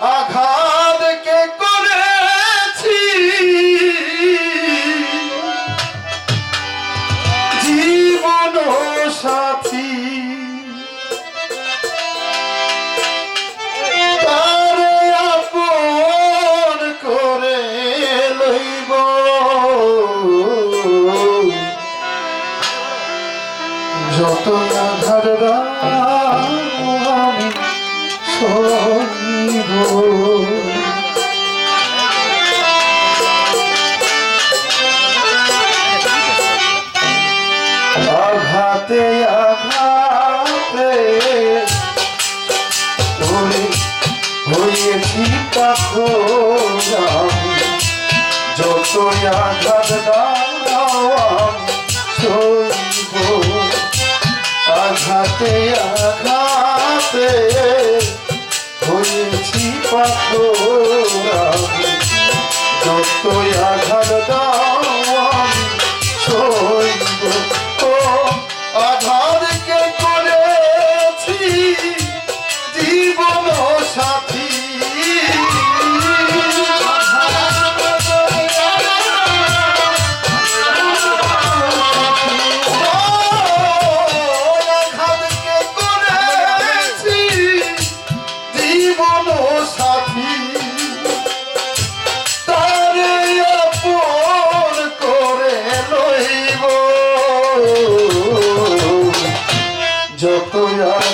আঘাত কে করেছি? জীবন সাথী। যত না ধরবা আমি সব আঘাতে আঘাতে তোরে হয়েছি তখন। যত আঘাত দাও আঘাতে আঘাতে পাথর যতই আঘাত 都要。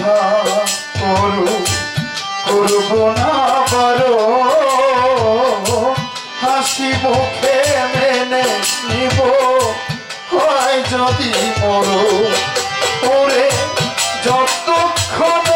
না করো করব না পারো। হাসি মুখে মেনে নিব যদি মরো ওরে যতক্ষণ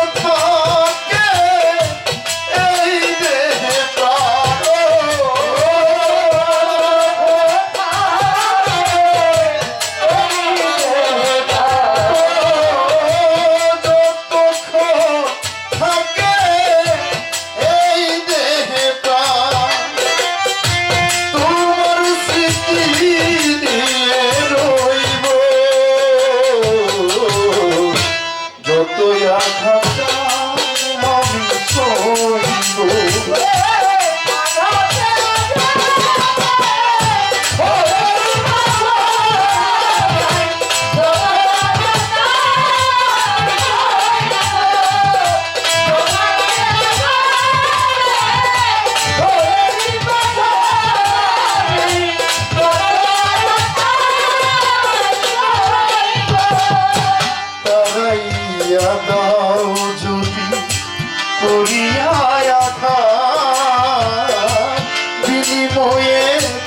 বিনিময়ে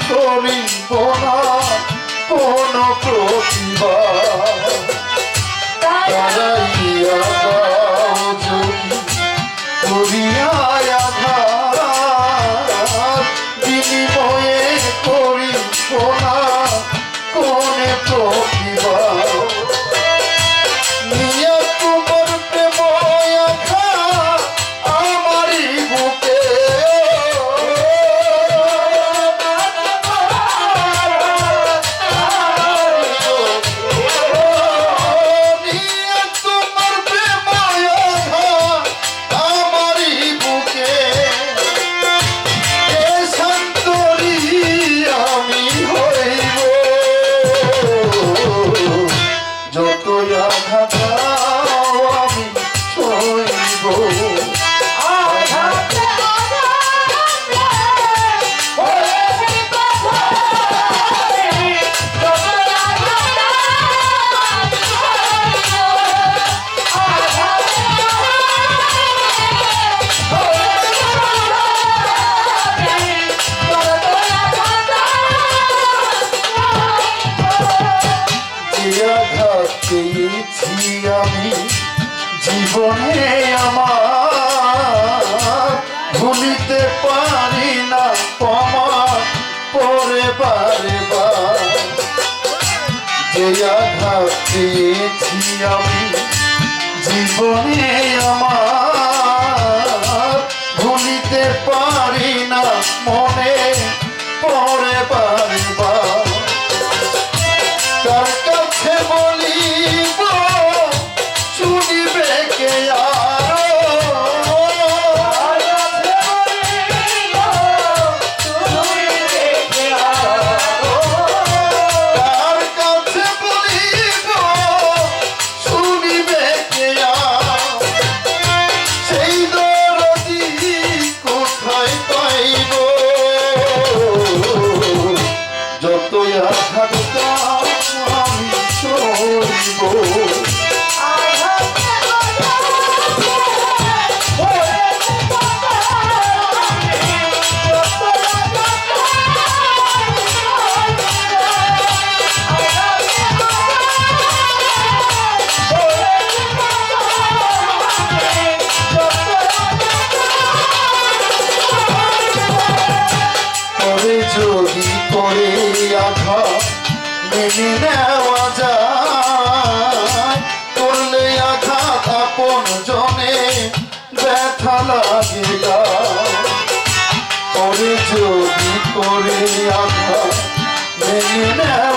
করিব না কোন প্রতিভা জীবনে আমার ভুলিতে পারি না পরে বারে বার। যে আঘাত দিয়েছি আমি জীবনে আমার ভুলিতে পারি না, মনে পরে বার। লাগিলা পরে যদি করে আঘাত ভেঙে নেওয়া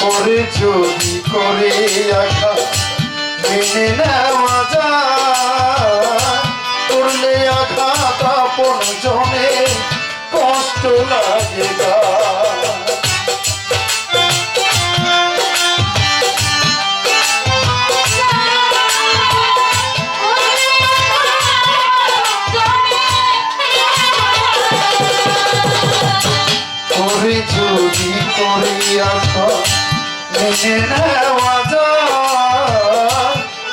করে যদি করে আশা মেনে নেওয়া যায়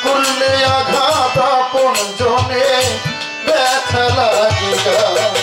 করলে আঘাত আপন জনে ব্যথা লাগিয়া।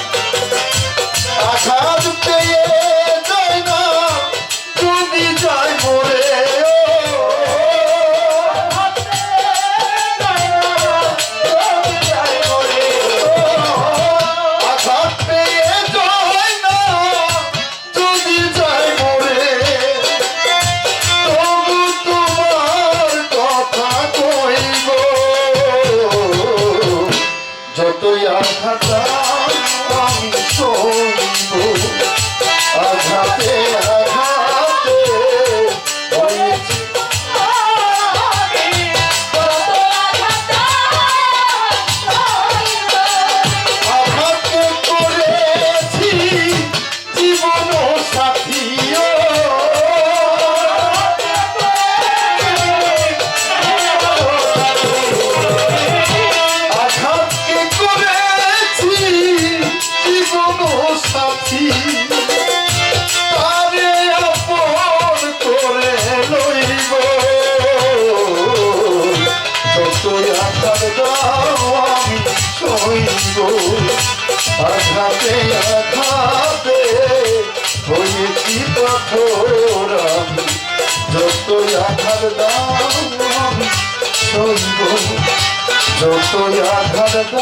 আঘাত দাও সইব যত